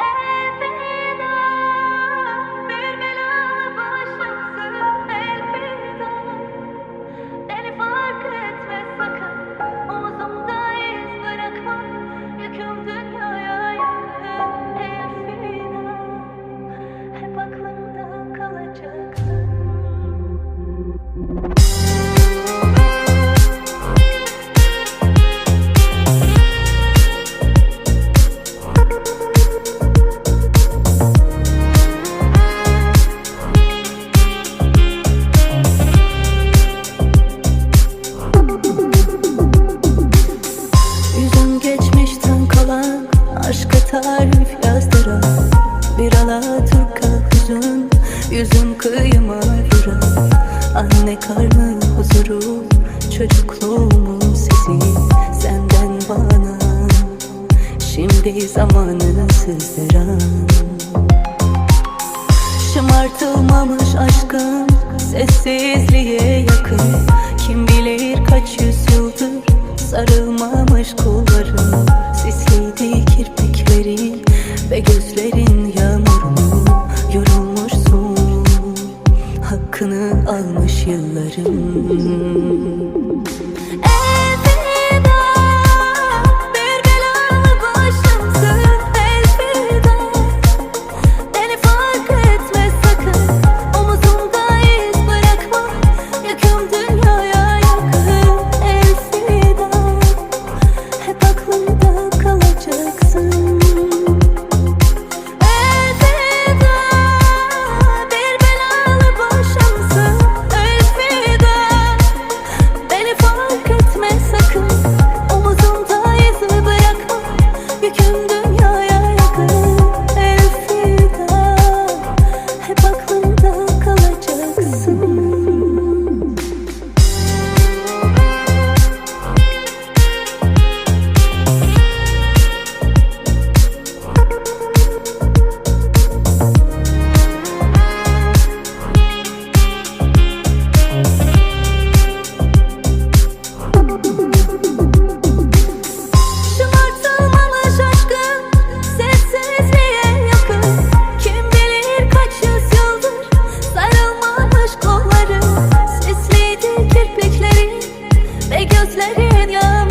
Every Yaşlıyım ağrıra Anne karnın huzuru Çocukluğumun sesi. Senden bana Şimdi zamanı sızdıran Şımartılmamış aşkın Sessizliğe yakın. Kim bilir kaç yüzyıldır Sarılmamış kollarım Sisliydi kirpiklerin Ve gözlerin yıllarım. gözlerin yalan